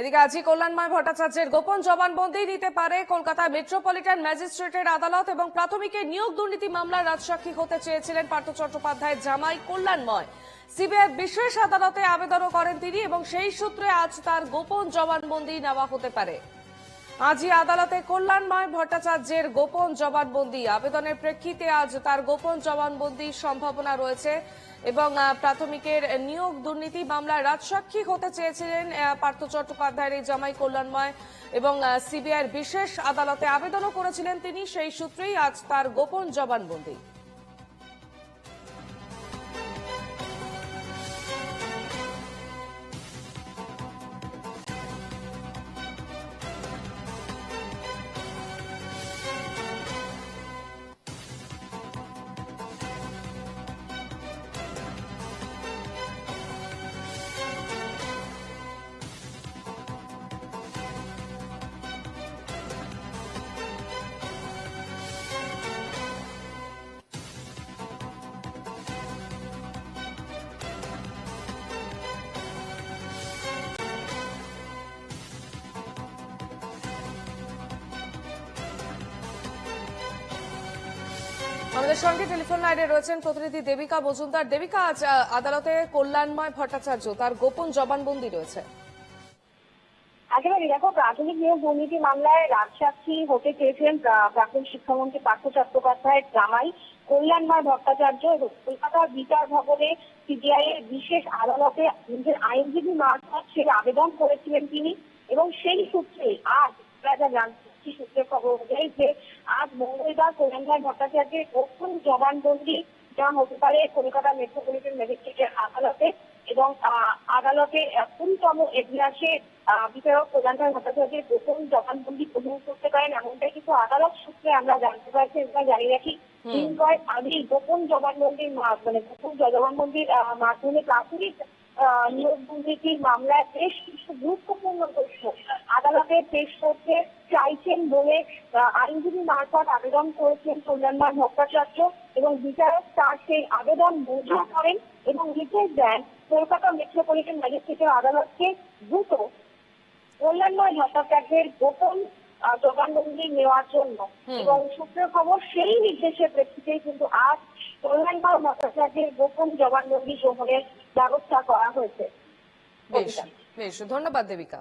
এদিকে আজই কল্যাণময় ভট্টাচার্যের গোপন জবানবন্দি নিতে পারে কলকাতা মেট্রোপলিটন ম্যাজিস্ট্রেটের আদালত এবং প্রাথমিকের নিয়োগ দুর্নীতি মামলার রাজসাক্ষী হতে চেয়েছিলেন পার্থ চট্টোপাধ্যায়ের জামাই কল্যাণময়। সিবিআই বিশেষ আদালতে আবেদনও করেন তিনি এবং সেই সূত্রে আজ তার গোপন জবানবন্দি নেওয়া হতে পারে। আজই আদালতে কল্যাণময় ভট্টাচার্যের গোপন জবানবন্দি। আবেদনের প্রেক্ষিতে আজ তার গোপন জবানবন্দির সম্ভাবনা রয়েছে এবং প্রাথমিকের নিয়োগ দুর্নীতি মামলায় রাজসাক্ষী হতে চেয়েছিলেন পার্থ চট্টোপাধ্যায়ের এই জামাই কল্যাণময় এবং সিবিআইয়ের বিশেষ আদালতে আবেদনও করেছিলেন তিনি। সেই সূত্রেই আজ তার গোপন জবানবন্দি। আমাদের সঙ্গে টেলিফোন লাইনে রয়েছেন প্রতিনিধি দেবিকা মজুমদার। দেবিকা, আজ আদালতে কল্যাণময় ভট্টাচার্য, তার গোপন জবানবন্দি রয়েছে। দেখো, প্রাথমিক নিয়োগ দুর্নীতি মামলায় রাজসাক্ষী হতে চেয়েছিলেন প্রা- প্রাক্তন শিক্ষামন্ত্রী পার্থ চট্টোপাধ্যায়ের জামাই কল্যাণময় ভট্টাচার্য এবং কলকাতার বিচার ভবনে সিবিআই এর বিশেষ আদালতে নিজের আইনজীবী মারফত সে আবেদন করেছিলেন তিনি এবং সেই সূত্রে আজ যা জানছি সূত্রে খবর অনুযায়ী যে আজ মঙ্গলবার ভট্টাচার্যের প্রথম জবানবন্দি যা হতে পারে কলকাতা মেট্রোপলিটন ম্যাজিস্ট্রেটের আদালতে এবং আদালতে এজলাসে আহ, বিচারক প্রধানমন্ত্রী ভট্টাচার্যের প্রথম জবানবন্দি গ্রহণ করতে পারেন। এমনটাই কিন্তু আদালত সূত্রে আমরা জানতে পারছি এটা জানি রাখি দিন কয়েক আগে গোপন জবানবন্দির মানে গোপন জবানবন্দির মাধ্যমে প্রাথমিক নিয়োগ দুর্নীতির মামলায় বেশ কিছু গুরুত্বপূর্ণ তথ্য। আদালতে পেশ করতে চাইছেন বলে আইনজীবী মারফত আবেদন করেছেন কল্যাণময় ভট্টাচার্য এবং বিচারক তার সেই আবেদন মঞ্জুর করেন এবং নির্দেশ দেন কলকাতা মেট্রোপলিটন ম্যাজিস্ট্রেটের আদালতকে দ্রুত কল্যাণময় ভট্টাচার্যের গোপন জবানবন্দি নেওয়ার জন্য। এবং সূত্রের খবর সেই নির্দেশের প্রেক্ষিতেই কিন্তু আজ ভট্টাচার্যের গোপন জবানবন্দি গ্রহণের ব্যবস্থা করা হয়েছে। বেশ বেশ। ধন্যবাদ দেবিকা।